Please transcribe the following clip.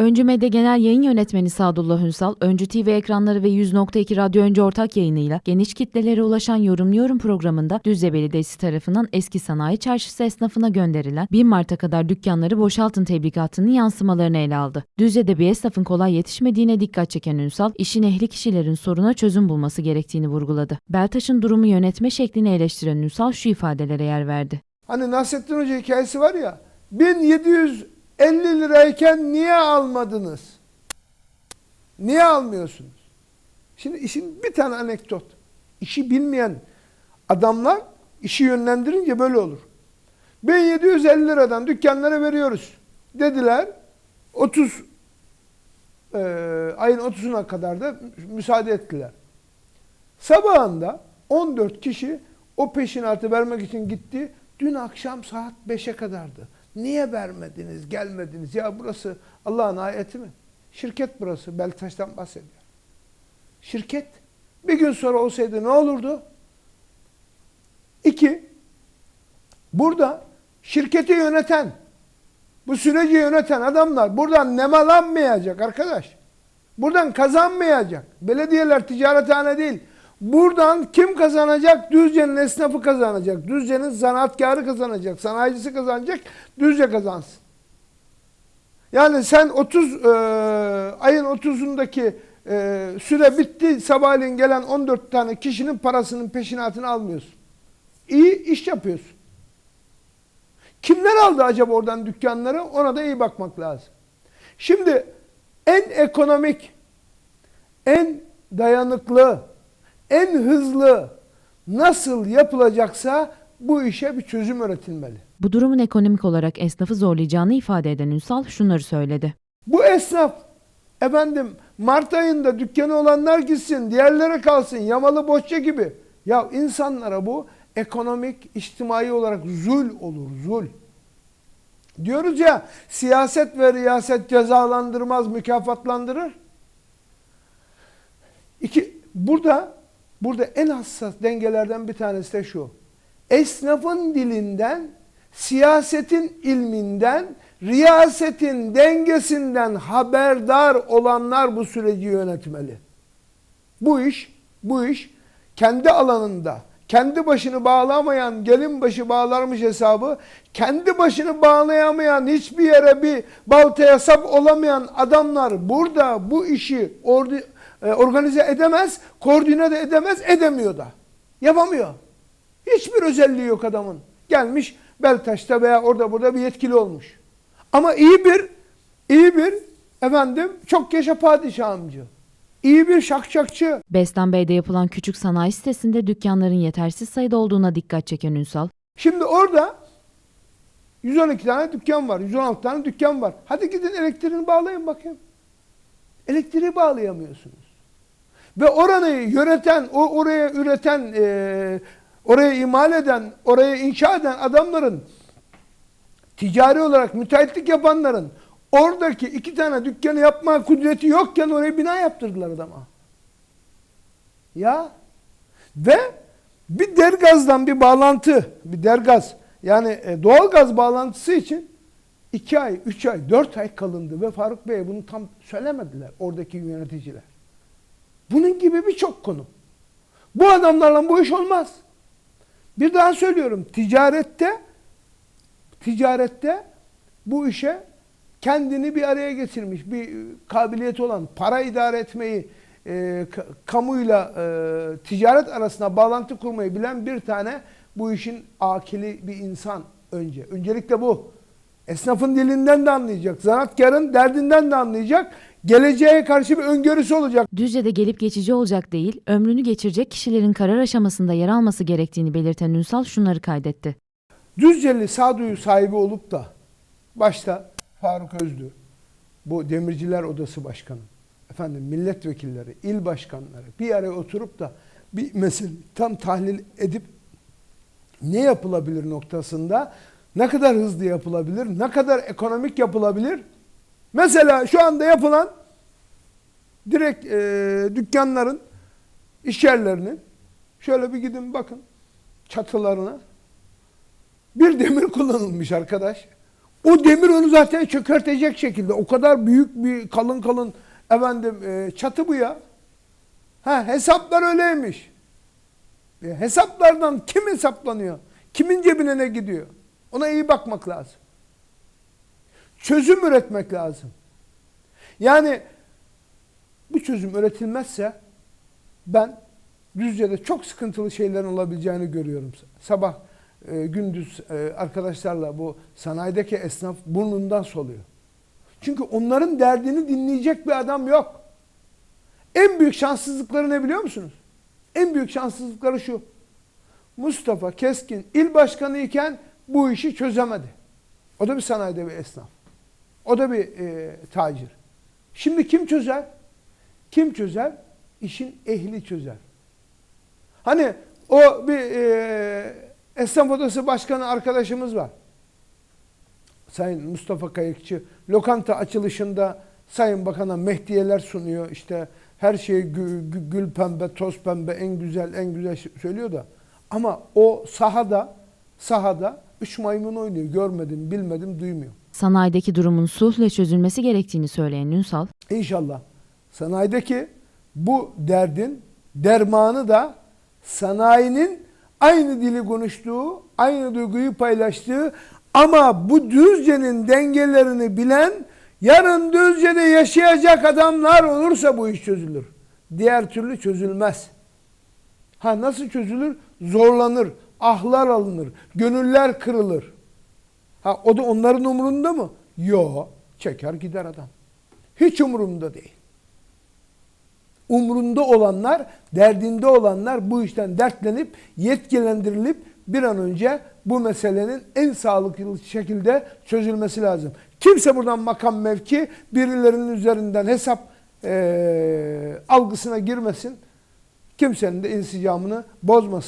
Öncü Medya Genel Yayın Yönetmeni Sadullah Ünsal, Öncü TV ekranları ve 100.2 Radyo Öncü ortak yayınıyla geniş kitlelere ulaşan Yorumluyorum programında Düzce Belediyesi tarafından eski sanayi çarşısı esnafına gönderilen 1 Mart'a kadar dükkanları boşaltın tebligatının yansımalarını ele aldı. Düzce'de bir esnafın kolay yetişmediğine dikkat çeken Ünsal, işin ehli kişilerin soruna çözüm bulması gerektiğini vurguladı. Beltaş'ın durumu yönetme şeklini eleştiren Ünsal şu ifadelere yer verdi. Hani Nasrettin Hoca hikayesi var ya 1750 lirayken niye almadınız? Niye almıyorsunuz? Şimdi işin bir tane anekdot. İşi bilmeyen adamlar işi yönlendirince böyle olur. 1750 liradan dükkanlara veriyoruz dediler. 30 e, ayın 30'una kadar da müsaade ettiler. Sabahında 14 kişi o peşinatı vermek için gitti. Dün akşam saat 5'e kadardı. Niye vermediniz, gelmediniz? Ya burası Allah'ın ayeti mi? Şirket burası. Beltaş'tan bahsediyor. Şirket. Bir gün sonra olsaydı ne olurdu? İki, burada şirketi yöneten, bu süreci yöneten adamlar buradan nemalanmayacak arkadaş. Buradan kazanmayacak. Belediyeler ticarethane değil. Buradan kim kazanacak? Düzce'nin esnafı kazanacak. Düzce'nin sanatkarı kazanacak. Sanayicisi kazanacak. Düzce kazansın. Yani sen 30 e, ayın 30'undaki e, süre bitti. Sabahleyin gelen 14 tane kişinin parasının peşinatını almıyorsun. İyi iş yapıyorsun. Kimler aldı acaba oradan dükkanları? Ona da iyi bakmak lazım. Şimdi en ekonomik, en dayanıklı, en hızlı nasıl yapılacaksa bu işe bir çözüm üretilmeli. Bu durumun ekonomik olarak esnafı zorlayacağını ifade eden Ünsal şunları söyledi. Bu esnaf efendim Mart ayında dükkanı olanlar gitsin, diğerlere kalsın, yamalı bohça gibi. Ya insanlara bu ekonomik, içtimai olarak zul olur, zul. Diyoruz ya siyaset ve riyaset cezalandırmaz, mükafatlandırır. İki, burada burada en hassas dengelerden bir tanesi de şu. Esnafın dilinden, siyasetin ilminden, riyasetin dengesinden haberdar olanlar bu süreci yönetmeli. Bu iş, bu iş kendi alanında, kendi başını bağlamayan, gelin başı bağlarmış hesabı, kendi başını bağlayamayan, hiçbir yere bir baltaya sap olamayan adamlar burada bu işi ordu, e, organize edemez, koordine de edemez, edemiyor da. Yapamıyor. Hiçbir özelliği yok adamın. Gelmiş Beltaş'ta veya orada burada bir yetkili olmuş. Ama iyi bir, iyi bir efendim çok yaşa padişahımcı. İyi bir şakşakçı. Bestan Bey'de yapılan küçük sanayi sitesinde dükkanların yetersiz sayıda olduğuna dikkat çeken Ünsal, Şimdi orada 112 tane dükkan var, 116 tane dükkan var. Hadi gidin elektriğini bağlayın bakayım. Elektriği bağlayamıyorsunuz. Ve oranı yöneten, o oraya üreten, e, oraya imal eden, oraya inşa eden adamların ticari olarak müteahhitlik yapanların oradaki iki tane dükkanı yapma kudreti yokken oraya bina yaptırdılar adama. Ya ve bir dergazdan bir bağlantı, bir dergaz yani e, doğalgaz bağlantısı için iki ay, üç ay, dört ay kalındı ve Faruk Bey bunu tam söylemediler oradaki yöneticiler. Bunun gibi birçok konu. Bu adamlarla bu iş olmaz. Bir daha söylüyorum ticarette ticarette bu işe kendini bir araya getirmiş bir kabiliyeti olan para idare etmeyi e, ka- kamuyla e, ticaret arasında bağlantı kurmayı bilen bir tane bu işin akili bir insan önce. Öncelikle bu. Esnafın dilinden de anlayacak, zanatkarın derdinden de anlayacak, geleceğe karşı bir öngörüsü olacak. Düzce'de gelip geçici olacak değil, ömrünü geçirecek kişilerin karar aşamasında yer alması gerektiğini belirten Ünsal şunları kaydetti. Düzceli sağduyu sahibi olup da başta Faruk Özdü, bu Demirciler Odası Başkanı, efendim milletvekilleri, il başkanları bir araya oturup da bir mesele tam tahlil edip ne yapılabilir noktasında ne kadar hızlı yapılabilir, ne kadar ekonomik yapılabilir? Mesela şu anda yapılan direkt e, dükkanların, iş yerlerinin şöyle bir gidin bakın çatılarına bir demir kullanılmış arkadaş. O demir onu zaten çökertecek şekilde. O kadar büyük bir kalın kalın efendim e, çatı bu ya. Ha hesaplar öyleymiş. E, hesaplardan kim hesaplanıyor? Kimin cebine ne gidiyor? Ona iyi bakmak lazım. Çözüm üretmek lazım. Yani bu çözüm üretilmezse ben Düzce'de çok sıkıntılı şeylerin olabileceğini görüyorum. Sabah e, gündüz e, arkadaşlarla bu sanayideki esnaf burnundan soluyor. Çünkü onların derdini dinleyecek bir adam yok. En büyük şanssızlıkları ne biliyor musunuz? En büyük şanssızlıkları şu. Mustafa Keskin il başkanı iken bu işi çözemedi. O da bir sanayide bir esnaf. O da bir e, tacir. Şimdi kim çözer? Kim çözer? İşin ehli çözer. Hani o bir e, esnaf odası başkanı arkadaşımız var. Sayın Mustafa Kayıkçı lokanta açılışında Sayın Bakan'a mehdiyeler sunuyor. İşte her şey gül, gül- gül pembe, toz pembe, en güzel, en güzel şey söylüyor da. Ama o sahada, sahada üç maymun oynuyor. Görmedim, bilmedim, duymuyor. Sanayideki durumun sulhla çözülmesi gerektiğini söyleyen Ünsal, İnşallah sanayideki bu derdin dermanı da sanayinin aynı dili konuştuğu, aynı duyguyu paylaştığı ama bu Düzce'nin dengelerini bilen yarın Düzce'de yaşayacak adamlar olursa bu iş çözülür. Diğer türlü çözülmez. Ha nasıl çözülür? Zorlanır, ahlar alınır, gönüller kırılır. Ha o da onların umurunda mı? Yo, çeker gider adam. Hiç umurumda değil. Umrunda olanlar, derdinde olanlar bu işten dertlenip yetkilendirilip bir an önce bu meselenin en sağlıklı şekilde çözülmesi lazım. Kimse buradan makam mevki birilerinin üzerinden hesap eee, algısına girmesin. Kimsenin de insicamını bozmasın.